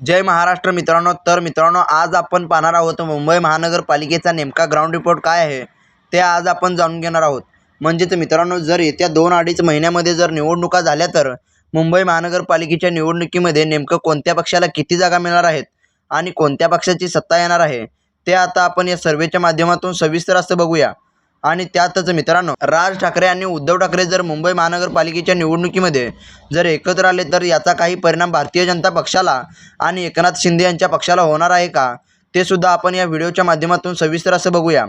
जय महाराष्ट्र मित्रांनो. तर मित्रांनो आज आपण पाहणार आहोत मुंबई महानगरपालिकेचा नेमका ग्राउंड रिपोर्ट काय आहे ते आज आपण जाणून घेणार आहोत. म्हणजेच मित्रांनो जर येत्या दोन अडीच महिन्यामध्ये जर निवडणुका झाल्या तर मुंबई महानगरपालिकेच्या निवडणुकीमध्ये नेमकं कोणत्या पक्षाला किती जागा मिळणार आहेत आणि कोणत्या पक्षाची सत्ता येणार आहे ते आता आपण या सर्वेच्या माध्यमातून सविस्तर असं बघूया. आणि त्यातच मित्रांनो राज ठाकरे आणि उद्धव ठाकरे जर मुंबई महानगरपालिकेच्या निवडणुकीमध्ये जर एकत्र आले तर याचा काही परिणाम भारतीय जनता पक्षाला आणि एकनाथ शिंदे यांच्या पक्षाला होणार आहे का? ते सुद्धा आपण या व्हिडिओच्या माध्यमातून सविस्तर असं बघूया.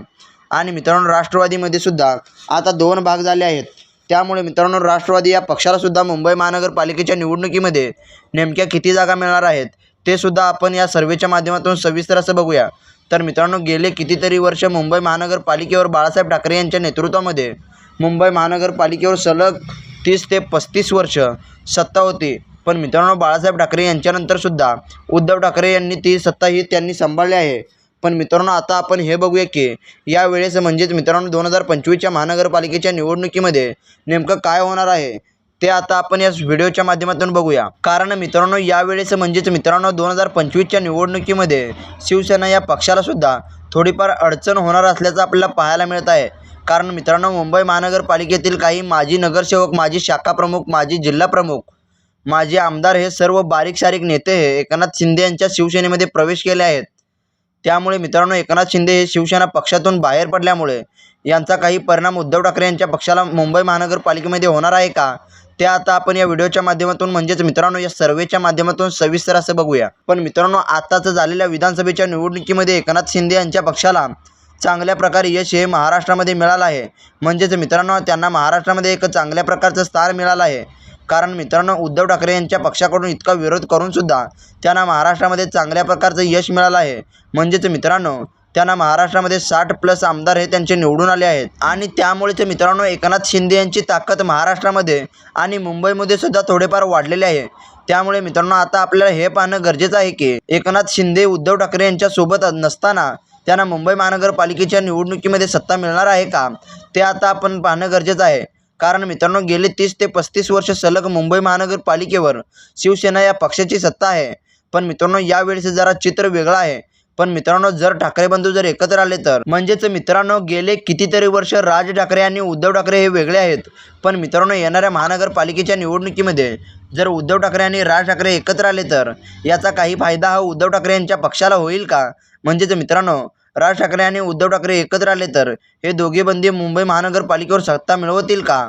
आणि मित्रांनो राष्ट्रवादीमध्ये सुद्धा आता दोन भाग झाले आहेत. त्यामुळे मित्रांनो राष्ट्रवादी या पक्षाला सुद्धा मुंबई महानगरपालिकेच्या निवडणुकीमध्ये नेमक्या किती जागा मिळणार आहेत ते सुद्धा आपण या सर्वेच्या माध्यमातून सविस्तर असं बघूया. तर मित्रांनो गेले कितीतरी वर्ष मुंबई महानगरपालिकेवर बाळासाहेब ठाकरे यांच्या नेतृत्वामध्ये. मुंबई महानगरपालिकेवर सलग तीस ते पस्तीस वर्ष सत्ता होती. पण मित्रांनो बाळासाहेब ठाकरे यांच्यानंतरसुद्धा उद्धव ठाकरे यांनी ती सत्ता ही त्यांनी सांभाळली आहे. पण मित्रांनो आता आपण हे बघूया की यावेळेस म्हणजेच मित्रांनो दोन हजार पंचवीसच्या महानगरपालिकेच्या निवडणुकीमध्ये नेमकं काय होणार आहे? ते आता आपण या व्हिडिओच्या माध्यमातून बघूया. कारण मित्रांनो यावेळेस म्हणजेच मित्रांनो दोन हजार पंचवीसच्या निवडणुकीमध्ये शिवसेना या पक्षाला सुद्धा थोडीफार अडचण होणार असल्याचं आपल्याला पाहायला मिळत आहे. कारण मित्रांनो मुंबई महानगरपालिकेतील काही माजी नगरसेवक माजी शाखा प्रमुख माजी जिल्हा प्रमुख माजी आमदार हे सर्व बारीक सारीक नेते हे एकनाथ शिंदे यांच्या शिवसेनेमध्ये प्रवेश केले आहेत. त्यामुळे मित्रांनो एकनाथ शिंदे हे शिवसेना पक्षातून बाहेर पडल्यामुळे यांचा काही परिणाम उद्धव ठाकरे यांच्या पक्षाला मुंबई महानगरपालिकेमध्ये होणार आहे का? ते आता आपण या व्हिडिओच्या माध्यमातून म्हणजेच मित्रांनो या सर्वेच्या माध्यमातून सविस्तर असं बघूया. पण मित्रांनो आताच झालेल्या विधानसभेच्या निवडणुकीमध्ये एकनाथ शिंदे यांच्या पक्षाला चांगल्या प्रकारे यश हे महाराष्ट्रामध्ये मिळालं आहे. म्हणजेच मित्रांनो त्यांना महाराष्ट्रामध्ये एक चांगल्या प्रकारचं स्थान मिळालं आहे. कारण मित्रांनो उद्धव ठाकरे यांच्या पक्षाकडून इतका विरोध करूनसुद्धा त्यांना महाराष्ट्रामध्ये चांगल्या प्रकारचं यश मिळालं आहे. म्हणजेच मित्रांनो त्यांना महाराष्ट्रामध्ये साठ प्लस आमदार हे त्यांचे निवडून आले आहेत. आणि त्यामुळे ते मित्रांनो एकनाथ शिंदे यांची ताकद महाराष्ट्रामध्ये आणि मुंबईमध्ये सुद्धा थोडेफार वाढलेले आहे. त्यामुळे मित्रांनो आता आपल्याला हे पाहणं गरजेचं आहे की एकनाथ शिंदे उद्धव ठाकरे यांच्यासोबत नसताना त्यांना मुंबई महानगरपालिकेच्या निवडणुकीमध्ये सत्ता मिळणार आहे का? ते आता आपण पाहणं गरजेचं आहे. कारण मित्रांनो गेले तीस ते पस्तीस वर्ष सलग मुंबई महानगरपालिकेवर शिवसेना या पक्षाची सत्ता आहे. पण मित्रांनो यावेळेचं जरा चित्र वेगळं आहे. पण मित्रांनो जर ठाकरे बंधू जर एकत्र आले तर? म्हणजेच मित्रांनो गेले कितीतरी वर्ष राज ठाकरे आणि उद्धव ठाकरे हे वेगळे आहेत. पण मित्रांनो येणाऱ्या महानगरपालिकेच्या निवडणुकीमध्ये जर उद्धव ठाकरे आणि राज ठाकरे एकत्र आले तर? याचा काही फायदा हा उद्धव ठाकरे यांच्या पक्षाला होईल का? म्हणजेच मित्रांनो राज ठाकरे आणि उद्धव ठाकरे एकत्र आले तर हे दोघे बंदी मुंबई महानगरपालिकेवर सत्ता मिळवतील का?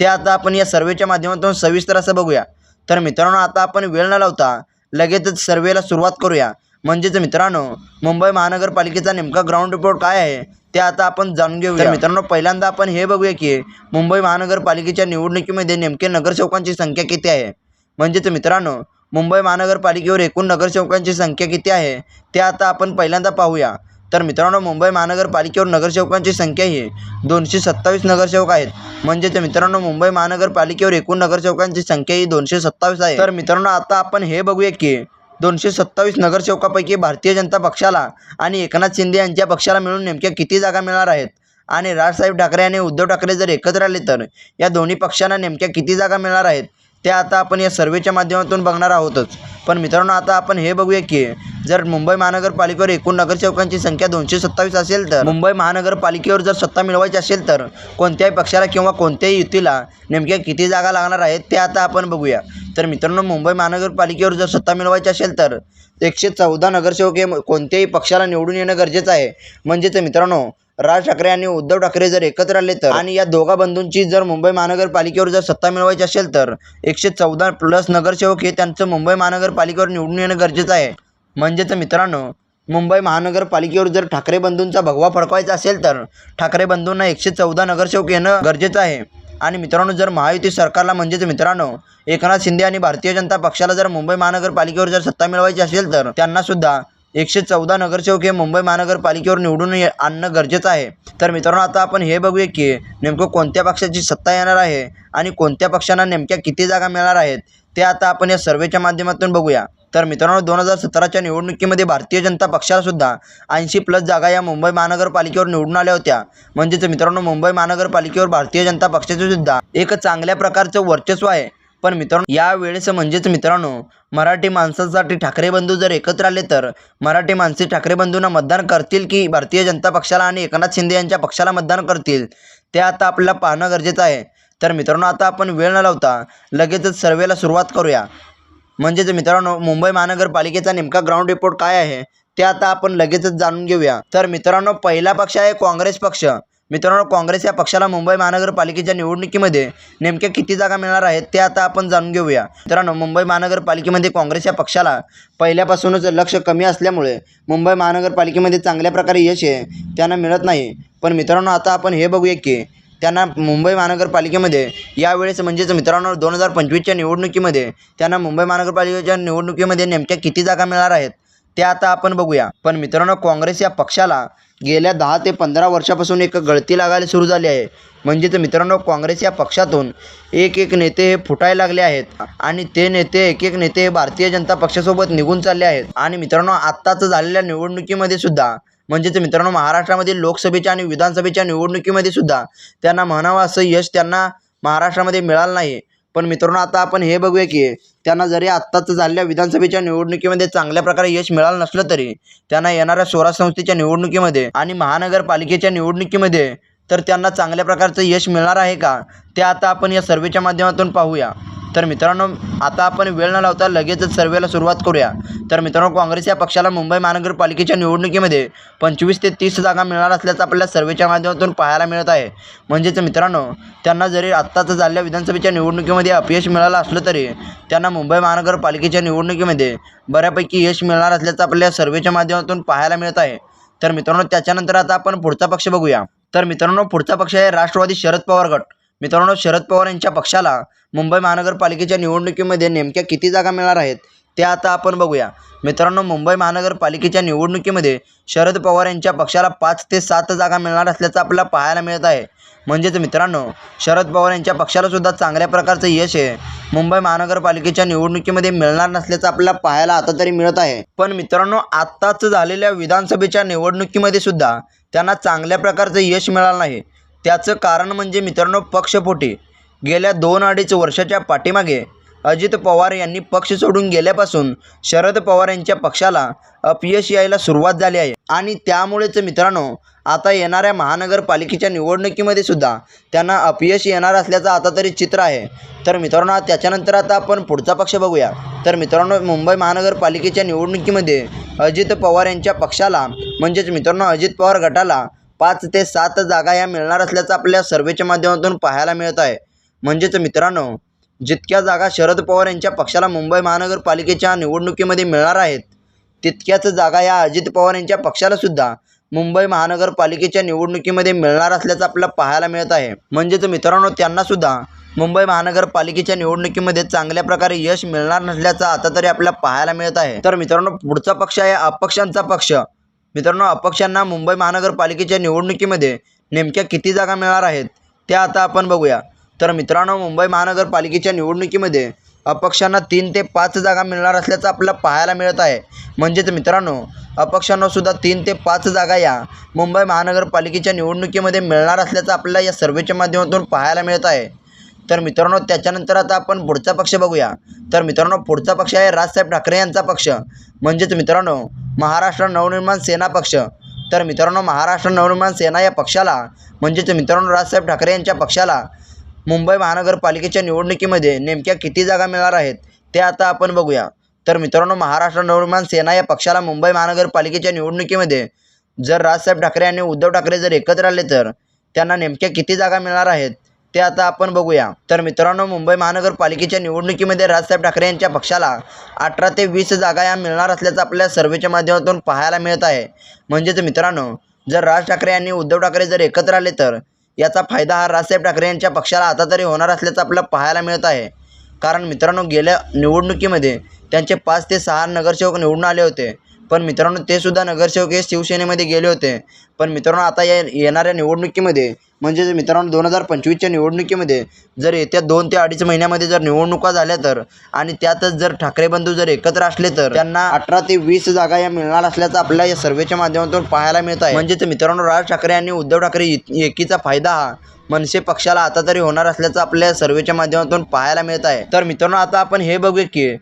ते आता आपण या सर्वेच्या माध्यमातून सविस्तर असं बघूया. तर मित्रांनो आता आपण वेळ न लावता लगेचच सर्वेला सुरुवात करूया. म्हणजेच मित्रांनो मुंबई महानगरपालिकेचा नेमका ग्राउंड रिपोर्ट काय आहे ते आता आपण जाणून घेऊया. मित्रांनो पहिल्यांदा आपण हे बघूया की मुंबई महानगरपालिकेच्या निवडणुकीमध्ये नेमके नगरसेवकांची संख्या किती आहे? म्हणजेच मित्रांनो मुंबई महानगरपालिकेवर एकूण नगरसेवकांची संख्या किती आहे ते आता आपण पहिल्यांदा पाहूया. तर मित्रांनो मुंबई महानगरपालिकेवर नगरसेवकांची संख्या ही दोनशे सत्तावीस नगरसेवक आहेत. म्हणजेच मित्रांनो मुंबई महानगरपालिकेवर एकूण नगरसेवकांची संख्या ही दोनशे सत्तावीस आहे. तर मित्रांनो आता आपण हे बघूया की दोनशे सत्तावीस नगरसेवकापैकी भारतीय जनता पक्षाला आणि एकनाथ शिंदे यांच्या पक्षाला मिळून नेमक्या किती जागा मिळणार आहेत? आणि राजसाहेब ठाकरे आणि उद्धव ठाकरे जर एकत्र आले तर या दोन्ही पक्षांना नेमक्या किती जागा मिळणार आहेत? ते आता आपण या सर्वेच्या माध्यमातून बघणार आहोतच. पण मित्रांनो आता आपण हे बघूया की जर मुंबई महानगरपालिकेवर एकूण नगरसेवकांची संख्या दोनशे सत्तावीस असेल तर मुंबई महानगरपालिकेवर जर सत्ता मिळवायची असेल तर कोणत्याही पक्षाला किंवा कोणत्याही युतीला नेमक्या किती जागा लागणार आहेत ते आता आपण बघूया. तर मित्रांनो मुंबई महानगरपालिकेवर जर सत्ता मिळवायची असेल तर एकशे चौदा नगरसेवक हे कोणत्याही पक्षाला निवडून येणं गरजेचं आहे. म्हणजेच मित्रांनो राज ठाकरे आणि उद्धव ठाकरे जर एकत्र आले तर आणि या दोघा बंधूंची जर मुंबई महानगरपालिकेवर जर सत्ता मिळवायची असेल तर एकशे चौदा प्लस नगरसेवक हे त्यांचं मुंबई महानगरपालिकेवर निवडून येणं गरजेचं आहे. म्हणजेच मित्रांनो मुंबई महानगरपालिकेवर जर ठाकरे बंधूंचा भगवा फडकवायचा असेल तर ठाकरे बंधूंना एकशे चौदा नगरसेवक येणं गरजेचं आहे. आणि मित्रांनो जर महायुती सरकारला म्हणजेच मित्रांनो एकनाथ शिंदे आणि भारतीय जनता पक्षाला जर मुंबई महानगरपालिकेवर जर सत्ता मिळवायची असेल तर त्यांना सुद्धा एकशे चौदा नगरसेवक हे मुंबई महानगरपालिकेवर निवडून ये- आणणं गरजेचं आहे. तर मित्रांनो आता आपण हे बघूया की नेमकं कोणत्या पक्षाची सत्ता येणार आहे आणि कोणत्या पक्षांना नेमक्या किती जागा मिळणार आहेत ते आता आपण या सर्वेच्या माध्यमातून बघूया. तर मित्रांनो दोन हजार सतराच्या निवडणुकीमध्ये भारतीय जनता पक्षालासुद्धा ऐंशी प्लस जागा या मुंबई महानगरपालिकेवर निवडून आल्या होत्या. म्हणजेच मित्रांनो मुंबई महानगरपालिकेवर भारतीय जनता पक्षाचे सुद्धा एक चांगल्या प्रकारचं वर्चस्व आहे. पण मित्रांनो यावेळेस म्हणजेच मित्रांनो मराठी माणसांसाठी ठाकरे बंधू जर एकत्र आले तर मराठी माणसे ठाकरे बंधूंना मतदान करतील की भारतीय जनता पक्षाला आणि एकनाथ शिंदे यांच्या पक्षाला मतदान करतील? ते आता आपल्याला पाहणं गरजेचं आहे. तर मित्रांनो आता आपण वेळ न लावता लगेचच सर्वेला सुरुवात करूया. म्हणजेच मित्रांनो मुंबई महानगरपालिकेचा नेमका ग्राउंड रिपोर्ट काय आहे? ते आता आपण लगेचच जाणून घेऊया. तर मित्रांनो पहिला पक्ष आहे काँग्रेस पक्ष. मित्रांनो काँग्रेस या पक्षाला मुंबई महानगरपालिकेच्या निवडणुकीमध्ये नेमक्या किती जागा मिळणार आहेत ते आता आपण जाणून घेऊया. मित्रांनो मुंबई महानगरपालिकेमध्ये काँग्रेस या पक्षाला पहिल्यापासूनच लक्ष कमी असल्यामुळे मुंबई महानगरपालिकेमध्ये चांगल्या प्रकारे यश आहे त्यांना मिळत नाही. पण मित्रांनो आता आपण हे बघूया की त्यांना मुंबई महानगरपालिकेमध्ये यावेळेस म्हणजेच मित्रांनो दोन हजार पंचवीसच्या निवडणुकीमध्ये त्यांना मुंबई महानगरपालिकेच्या निवडणुकीमध्ये नेमक्या किती जागा मिळणार आहेत ते आता आपण बघूया. पण मित्रांनो काँग्रेस या पक्षाला गेल्या दहा ते पंधरा वर्षापासून एक गळती लागायला सुरू झाली आहे. म्हणजेच मित्रांनो काँग्रेस या पक्षातून एक एक नेते हे फुटायला लागले आहेत आणि ते नेते एक एक नेते हे भारतीय जनता पक्षासोबत निघून चालले आहेत. आणि मित्रांनो आत्ताच झालेल्या निवडणुकीमध्ये सुद्धा म्हणजेच मित्रांनो महाराष्ट्रामधील लोकसभेच्या आणि विधानसभेच्या निवडणुकीमध्ये सुद्धा त्यांना म्हणावं असं यश त्यांना महाराष्ट्रामध्ये मिळालं नाही. पण मित्रांनो आता आपण हे बघूया की त्यांना जरी आत्ताच झालेल्या विधानसभेच्या निवडणुकीमध्ये चांगल्या प्रकारे यश मिळालं नसलं तरी त्यांना येणाऱ्या स्वराज संस्थेच्या निवडणुकीमध्ये आणि महानगरपालिकेच्या निवडणुकीमध्ये तर त्यांना चांगल्या प्रकारचं यश मिळणार आहे का? ते आता आपण या सर्वेच्या माध्यमातून पाहूया. तर मित्रांनो आता आपण वेळ न लावता लगेचच सर्वेला सुरुवात करूया. तर मित्रांनो काँग्रेस या पक्षाला मुंबई महानगरपालिकेच्या निवडणुकीमध्ये पंचवीस ते तीस जागा मिळणार असल्याचं आपल्याला सर्वेच्या माध्यमातून पाहायला मिळत आहे. म्हणजेच मित्रांनो त्यांना जरी आत्ताच झालेल्या विधानसभेच्या निवडणुकीमध्ये अपयश मिळालं असलं तरी त्यांना मुंबई महानगरपालिकेच्या निवडणुकीमध्ये बऱ्यापैकी यश मिळणार असल्याचं आपल्या सर्वेच्या माध्यमातून पाहायला मिळत आहे. तर मित्रांनो त्याच्यानंतर आता आपण पुढचा पक्ष बघूया. तर मित्रांनो पुढचा पक्ष आहे राष्ट्रवादी शरद पवार गट. मित्रांनो शरद पवार यांच्या पक्षाला मुंबई महानगरपालिकेच्या निवडणुकीमध्ये नेमक्या किती जागा मिळणार आहेत ते आता आपण बघूया. मित्रांनो मुंबई महानगरपालिकेच्या निवडणुकीमध्ये शरद पवार यांच्या पक्षाला पाच ते सात जागा मिळणार असल्याचं आपल्याला पाहायला मिळत आहे. म्हणजेच मित्रांनो शरद पवार यांच्या पक्षाला सुद्धा चांगल्या प्रकारचं यश आहे मुंबई महानगरपालिकेच्या निवडणुकीमध्ये मिळणार नसल्याचं आपल्याला पाहायला आता तरी मिळत आहे. पण मित्रांनो आत्ताच झालेल्या विधानसभेच्या निवडणुकीमध्ये सुद्धा त्यांना चांगल्या प्रकारचं यश मिळालं नाही. त्याचं कारण म्हणजे मित्रांनो पक्षपोटी गेल्या दोन अडीच वर्षाच्या पाठीमागे अजित पवार यांनी पक्ष सोडून गेल्यापासून शरद पवार यांच्या पक्षाला अपयश यायला सुरुवात झाली आहे. आणि त्यामुळेच मित्रांनो आता येणाऱ्या महानगरपालिकेच्या निवडणुकीमध्ये सुद्धा त्यांना अपयश येणार असल्याचं आता तरी चित्र आहे. तर मित्रांनो त्याच्यानंतर आता आपण पुढचा पक्ष बघूया. तर मित्रांनो मुंबई महानगरपालिकेच्या निवडणुकीमध्ये अजित पवार यांच्या पक्षाला म्हणजेच मित्रांनो अजित पवार गटाला पाच ते सात जागा या मिळणार असल्याचं आपल्या सर्वेच्या माध्यमातून पाहायला मिळत आहे. म्हणजेच मित्रांनो जितक्या जागा शरद पवार यांच्या पक्षाला मुंबई महानगरपालिकेच्या निवडणुकीमध्ये मिळणार आहेत तितक्याच जागा या अजित पवार यांच्या पक्षाला सुद्धा मुंबई महानगरपालिकेच्या निवडणुकीमध्ये मिळणार असल्याचं आपल्याला पाहायला मिळत आहे. म्हणजेच मित्रांनो त्यांना सुद्धा मुंबई महानगरपालिकेच्या निवडणुकीमध्ये चांगल्या प्रकारे यश मिळणार नसल्याचं आता तरी आपल्याला पाहायला मिळत आहे. तर मित्रांनो पुढचा पक्ष आहे अपक्षांचा पक्ष. मित्रांनो अपक्षांना मुंबई महानगरपालिकेच्या निवडणुकीमध्ये नेमक्या किती जागा मिळणार आहेत त्या आता आपण बघूया. तर मित्रांनो मुंबई महानगरपालिकेच्या निवडणुकीमध्ये अपक्षांना तीन ते पाच जागा मिळणार असल्याचं आपल्याला पाहायला मिळत आहे. म्हणजेच मित्रांनो अपक्षांनासुद्धा तीन ते पाच जागा या मुंबई महानगरपालिकेच्या निवडणुकीमध्ये मिळणार असल्याचं आपल्याला या सर्वेच्या माध्यमातून पाहायला मिळत आहे. तर मित्रांनो त्याच्यानंतर आता आपण पुढचा पक्ष बघूया. तर मित्रांनो पुढचा पक्ष आहे राजसाहेब ठाकरे यांचा पक्ष. म्हणजेच मित्रांनो महाराष्ट्र नवनिर्माण सेना पक्ष. तर मित्रांनो महाराष्ट्र नवनिर्माण सेना या पक्षाला म्हणजेच मित्रांनो राजसाहेब ठाकरे यांच्या पक्षाला मुंबई महानगरपालिकेच्या निवडणुकीमध्ये नेमक्या किती जागा मिळणार आहेत ते आता आपण बघूया. तर मित्रांनो महाराष्ट्र नवनिर्माण सेना या पक्षाला मुंबई महानगरपालिकेच्या निवडणुकीमध्ये जर राजसाहेब ठाकरे आणि उद्धव ठाकरे जर एकत्र आले तर त्यांना नेमक्या किती जागा मिळणार आहेत ते आता आपण बघूया. तर मित्रांनो मुंबई महानगरपालिकेच्या निवडणुकीमध्ये राजसाहेब ठाकरे यांच्या पक्षाला अठरा ते वीस जागा या मिळणार असल्याचं आपल्या सर्वेच्या माध्यमातून पाहायला मिळत आहे. म्हणजेच मित्रांनो जर राज ठाकरे आणि उद्धव ठाकरे जर एकत्र आले तर याचा फायदा हा राजसाहेब ठाकरे यांच्या पक्षाला आता तरी होणार असल्याचं आपल्याला पाहायला मिळत आहे. कारण मित्रांनो गेल्या निवडणुकीमध्ये त्यांचे पाच ते सहा नगरसेवक निवडून आले होते. पण मित्रांनो ते सुद्धा नगरसेवक हे शिवसेनेमध्ये गेले होते. पण मित्रांनो आता या येणाऱ्या निवडणुकीमध्ये म्हणजेच मित्रांनो दोन हजार पंचवीसच्या निवडणुकीमध्ये जर येत्या दोन ते अडीच महिन्यामध्ये जर निवडणुका झाल्या तर आणि त्यातच जर ठाकरे बंधू जर एकत्र असले तर त्यांना अठरा ते वीस जागा या मिळणार असल्याचं आपल्या या सर्वेच्या माध्यमातून पाहायला मिळत आहे. म्हणजेच मित्रांनो राज ठाकरे आणि उद्धव ठाकरे एकीचा फायदा हा मनसे पक्षाला आता तरी होणार असल्याचं आपल्या सर्वेच्या माध्यमातून पाहायला मिळत आहे. तर मित्रांनो आता आपण हे बघूया की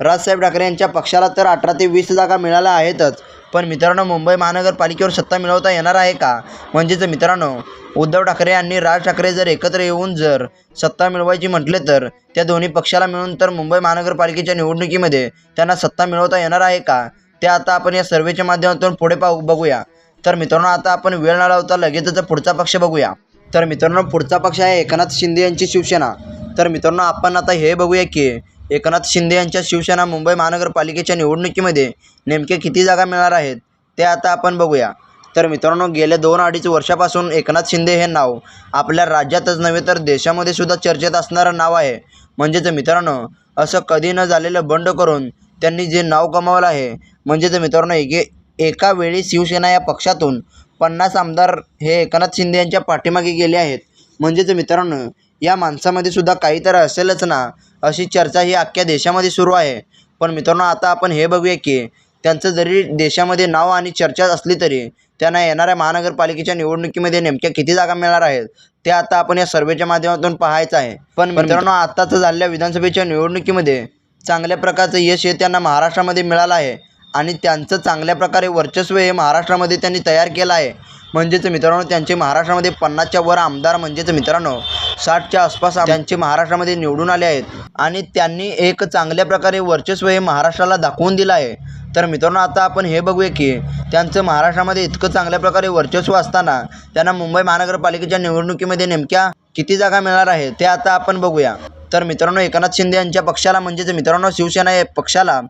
राजसाहेब ठाकरे यांच्या पक्षाला तर अठरा ते वीस जागा मिळाल्या आहेतच. पण मित्रांनो मुंबई महानगरपालिकेवर सत्ता मिळवता येणार आहे का? म्हणजेच मित्रांनो उद्धव ठाकरे आणि राज ठाकरे जर एकत्र येऊन जर सत्ता मिळवायची म्हटले तर त्या दोन्ही पक्षाला मिळून तर मुंबई महानगरपालिकेच्या निवडणुकीमध्ये त्यांना सत्ता मिळवता येणार आहे का? ते आता आपण या सर्वेच्या माध्यमातून पुढे पाहू बघूया. तर मित्रांनो आता आपण वेळ न लावता लगेचच पुढचा पक्ष बघूया. तर मित्रांनो पुढचा पक्ष आहे एकनाथ शिंदे यांची शिवसेना. तर मित्रांनो आपण आता हे बघूया की एकनाथ शिंदे यांच्या शिवसेना मुंबई महानगरपालिकेच्या निवडणुकीमध्ये नेमके किती जागा मिळणार आहेत ते आता आपण बघूया. तर मित्रांनो गेल्या दोन अडीच वर्षापासून एकनाथ शिंदे हे नाव आपल्या राज्यातच नव्हे तर देशामध्ये सुद्धा चर्चेत असणारं नाव आहे. म्हणजेच मित्रांनो असं कधी न झालेलं बंड करून त्यांनी जे नाव कमावलं आहे म्हणजेच मित्रांनो एके एका वेळी शिवसेना या पक्षातून पन्नास आमदार हे एकनाथ शिंदे यांच्या पाठीमागे गेले आहेत. म्हणजेच मित्रांनो या माणसामध्ये सुद्धा काहीतरी असेलच ना अशी चर्चा ही अख्ख्या देशामध्ये सुरू आहे. पण मित्रांनो आता आपण हे बघूया की त्यांचं जरी देशामध्ये नाव आणि चर्चा असली तरी त्यांना येणाऱ्या महानगरपालिकेच्या निवडणुकीमध्ये नेमक्या किती जागा मिळणार आहेत ते आता आपण या सर्वेच्या माध्यमातून पाहायचं आहे. पण मित्रांनो आत्ताच झालेल्या विधानसभेच्या निवडणुकीमध्ये चांगल्या प्रकारचं यश हे त्यांना महाराष्ट्रामध्ये मिळालं आहे. आणि त्यांचं चांगल्या प्रकारे वर्चस्व हे महाराष्ट्रामध्ये त्यांनी तयार केलं आहे. म्हणजेच मित्रांनो त्यांचे महाराष्ट्रामध्ये पन्नासच्या वर आमदार म्हणजेच मित्रांनो साठच्या आसपास त्यांचे महाराष्ट्रामध्ये निवडून आले आहेत. आणि त्यांनी एक चांगल्या प्रकारे वर्चस्व हे महाराष्ट्राला दाखवून दिलं आहे. तर मित्रांनो आता आपण हे बघूया की त्यांचं महाराष्ट्रामध्ये इतकं चांगल्या प्रकारे वर्चस्व असताना त्यांना मुंबई महानगरपालिकेच्या निवडणुकीमध्ये नेमक्या किती जागा मिळणार आहे ते आता आपण बघूया. तर मित्रांनो एकनाथ शिंदे यांच्या पक्षाला म्हणजेच मित्रांनो शिवसेना या पक्षाला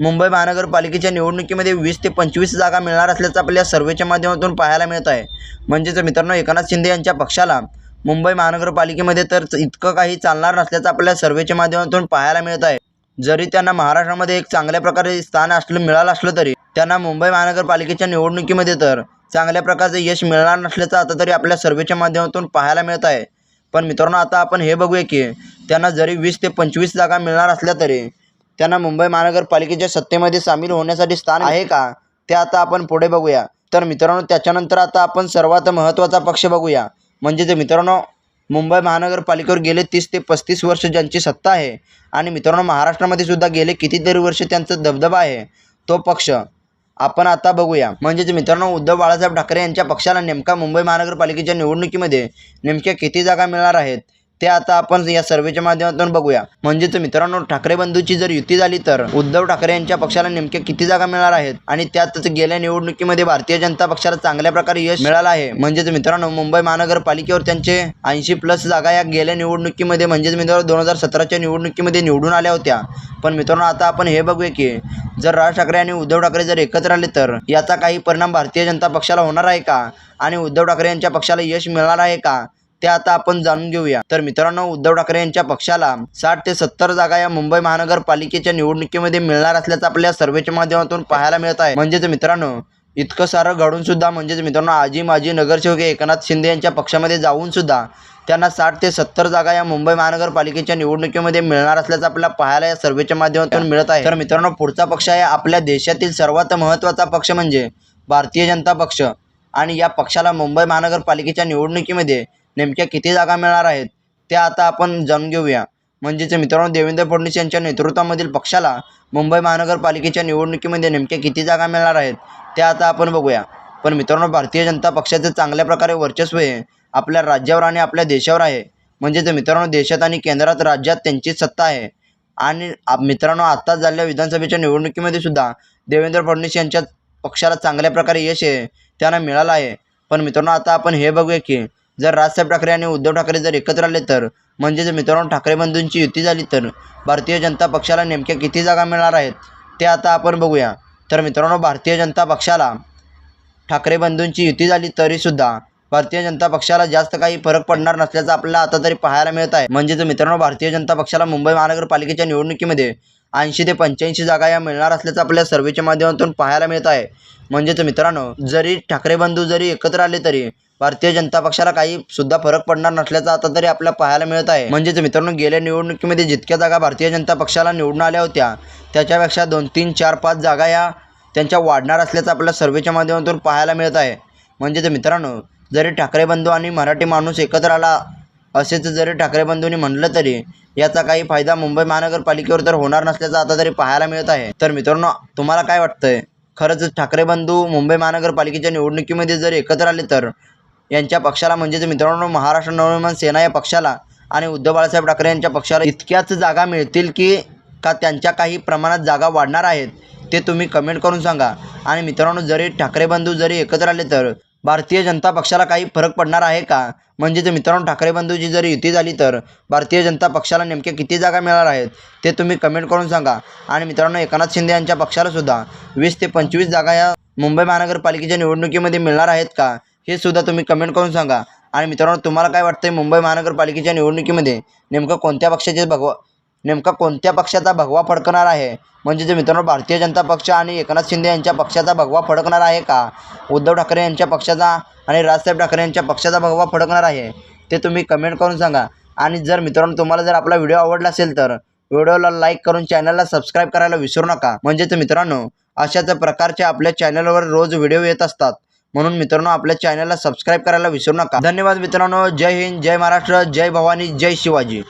मुंबई महानगरपालिकेच्या निवडणुकीमध्ये वीस ते पंचवीस जागा मिळणार असल्याचं आपल्या सर्वेच्या माध्यमातून पाहायला मिळत आहे. म्हणजेच मित्रांनो एकनाथ शिंदे यांच्या पक्षाला मुंबई महानगरपालिकेमध्ये तर इतकं काही चालणार नसल्याचं आपल्या सर्वेच्या माध्यमातून पाहायला मिळत आहे. जरी त्यांना महाराष्ट्रामध्ये एक चांगल्या प्रकारे स्थान असलं मिळालं असलं तरी त्यांना मुंबई महानगरपालिकेच्या निवडणुकीमध्ये तर चांगल्या प्रकारचं यश मिळणार नसल्याचं आता तरी आपल्या सर्वेच्या माध्यमातून पाहायला मिळत आहे. पण मित्रांनो आता आपण हे बघूया की त्यांना जरी वीस ते पंचवीस जागा मिळणार असल्या तरी त्यांना मुंबई महानगरपालिकेच्या सत्तेमध्ये सामील होण्यासाठी स्थान आहे का? ते आता आपण पुढे बघूया. तर मित्रांनो त्याच्यानंतर आता आपण सर्वात महत्त्वाचा पक्ष बघूया. म्हणजे ते मित्रांनो मुंबई महानगरपालिकेवर गेले तीस ते पस्तीस वर्ष ज्यांची सत्ता आहे आणि मित्रांनो महाराष्ट्रामध्ये सुद्धा गेले कितीतरी वर्ष त्यांचा दबदबा आहे तो पक्ष आपण आता बघूया. म्हणजेच मित्रांनो उद्धव बाळासाहेब ठाकरे यांच्या पक्षाला नेमका मुंबई महानगरपालिकेच्या निवडणुकीमध्ये नेमक्या किती जागा मिळणार आहेत? ते आता आपण या सर्वेच्या माध्यमातून बघूया. म्हणजेच मित्रांनो ठाकरे बंधूची जर युती झाली तर उद्धव ठाकरे यांच्या पक्षाला नेमक्या किती जागा मिळणार आहेत? आणि त्यातच गेल्या निवडणुकीमध्ये भारतीय जनता पक्षाला चांगल्या प्रकारे यश मिळालं आहे. म्हणजेच मित्रांनो मुंबई महानगरपालिकेवर त्यांचे ऐंशी प्लस जागा या गेल्या निवडणुकीमध्ये म्हणजेच मित्रांनो दोन हजार सतराच्या निवडणुकीमध्ये निवडून आल्या होत्या. पण मित्रांनो आता आपण हे बघूया की जर राज ठाकरे आणि उद्धव ठाकरे जर एकत्र आले तर याचा काही परिणाम भारतीय जनता पक्षाला होणार आहे का? आणि उद्धव ठाकरे यांच्या पक्षाला यश मिळणार आहे का? ते आता आपण जाणून घेऊया. तर मित्रांनो उद्धव ठाकरे यांच्या पक्षाला साठ ते सत्तर जागा या मुंबई महानगरपालिकेच्या निवडणुकीमध्ये मिळणार असल्याचं आपल्या सर्वेच्या माध्यमातून पाहायला मिळत आहे. म्हणजेच मित्रांनो इतकं सारं घडून सुद्धा म्हणजेच मित्रांनो आजी माजी नगरसेवक एकनाथ शिंदे यांच्या पक्षामध्ये जाऊन सुद्धा त्यांना साठ ते सत्तर जागा या मुंबई महानगरपालिकेच्या निवडणुकीमध्ये मिळणार असल्याचं आपल्याला पाहायला या सर्वेच्या माध्यमातून मिळत आहे. तर मित्रांनो पुढचा पक्ष आहे आपल्या देशातील सर्वात महत्त्वाचा पक्ष म्हणजे भारतीय जनता पक्ष. आणि या पक्षाला मुंबई महानगरपालिकेच्या निवडणुकीमध्ये नेमक्या किती जागा मिळणार आहेत त्या आता आपण जाणून घेऊया. म्हणजेच मित्रांनो देवेंद्र फडणवीस यांच्या नेतृत्वामधील पक्षाला मुंबई महानगरपालिकेच्या निवडणुकीमध्ये नेमक्या किती जागा मिळणार आहेत ते आता आपण बघूया. पण मित्रांनो भारतीय जनता पक्षाचे चांगल्या प्रकारे वर्चस्व हे आपल्या राज्यावर आणि आपल्या देशावर आहे. म्हणजेच मित्रांनो देशात आणि केंद्रात राज्यात त्यांचीच सत्ता आहे. आणि आप- मित्रांनो आत्ताच झालेल्या विधानसभेच्या निवडणुकीमध्ये सुद्धा देवेंद्र फडणवीस यांच्या पक्षाला चांगल्या प्रकारे यश आहे त्यांना मिळालं आहे. पण मित्रांनो आता आपण हे बघूया की जर राजसाहेब ठाकरे आणि उद्धव ठाकरे जर एकत्र आले तर म्हणजेच मित्रांनो ठाकरे बंधूंची युती झाली तर भारतीय जनता पक्षाला नेमक्या किती जागा मिळणार आहेत ते आता आपण बघूया. तर मित्रांनो भारतीय जनता पक्षाला ठाकरे बंधूंची युती झाली तरीसुद्धा भारतीय जनता पक्षाला जास्त काही फरक पडणार नसल्याचं आपल्याला आता तरी पाहायला मिळत आहे. म्हणजेच मित्रांनो भारतीय जनता पक्षाला मुंबई महानगरपालिकेच्या निवडणुकीमध्ये ऐंशी ते पंच्याऐंशी जागा या मिळणार असल्याचं आपल्या सर्वेच्या माध्यमातून पाहायला मिळत आहे. म्हणजेच मित्रांनो जरी ठाकरे बंधू जरी एकत्र आले तरी भारतीय जनता पक्षाला काही सुद्धा फरक पडणार नसल्याचं आता तरी आपल्याला पाहायला मिळत आहे. म्हणजेच मित्रांनो गेल्या निवडणुकीमध्ये जितक्या जागा भारतीय जनता पक्षाला निवडून आल्या होत्या त्याच्यापेक्षा दोन तीन चार पाच जागा या त्यांच्या वाढणार असल्याचं आपल्या सर्वेच्या माध्यमातून पाहायला मिळत आहे. म्हणजेच मित्रांनो जरी ठाकरे बंधू आणि मराठी माणूस एकत्र आला असेच जरी ठाकरे बंधूंनी म्हणलं तरी याचा काही फायदा मुंबई महानगरपालिकेवर तर होणार नसल्याचं आता तरी पाहायला मिळत आहे. तर मित्रांनो तुम्हाला काय वाटतंय? खरंच ठाकरे बंधू मुंबई महानगरपालिकेच्या निवडणुकीमध्ये जर एकत्र आले तर यांच्या पक्षाला म्हणजेच मित्रांनो महाराष्ट्र नवनिर्माण सेना या पक्षाला आणि उद्धव बाळासाहेब ठाकरे यांच्या पक्षाला इतक्याच जागा मिळतील की का त्यांच्या काही प्रमाणात जागा वाढणार आहेत ते तुम्ही कमेंट करून सांगा. आणि मित्रांनो जरी ठाकरे बंधू जरी एकत्र आले तर भारतीय जनता पक्षाला काही फरक पडणार आहे का? म्हणजेच मित्रांनो ठाकरे बंधूची जर युती झाली तर भारतीय जनता पक्षाला नेमक्या किती जागा मिळणार आहेत ते तुम्ही कमेंट करून सांगा. आणि मित्रांनो एकनाथ शिंदे यांच्या पक्षाला सुद्धा वीस ते पंचवीस जागा या मुंबई महानगरपालिकेच्या निवडणुकीमध्ये मिळणार आहेत का हे सुद्धा तुम्ही कमेंट करून सांगा. आणि मित्रांनो तुम्हाला काय वाटतंय मुंबई महानगरपालिकेच्या निवडणुकीमध्ये नेमकं कोणत्या पक्षाचे भगवा नेमका कोणत्या पक्षाचा भगवा फडकणार आहे? म्हणजे जे मित्रांनो भारतीय जनता पक्ष आणि एकनाथ शिंदे यांच्या पक्षाचा भगवा फडकणार आहे का? उद्धव ठाकरे यांच्या पक्षाचा आणि राजसाहेब ठाकरे यांच्या पक्षाचा भगवा फडकणार आहे? ते तुम्ही कमेंट करून सांगा. आणि जर मित्रांनो तुम्हाला जर आपला व्हिडिओ आवडला असेल तर व्हिडिओला लाईक करून चॅनलला सबस्क्राईब करायला विसरू नका. म्हणजेच मित्रांनो अशाच प्रकारचे आपल्या चॅनलवर रोज व्हिडिओ येत असतात. म्हणून मित्रांनो आपल्या चॅनलला सबस्क्राईब करायला विसरू नका. धन्यवाद मित्रांनो. जय हिंद जय महाराष्ट्र जय भवानी जय शिवाजी.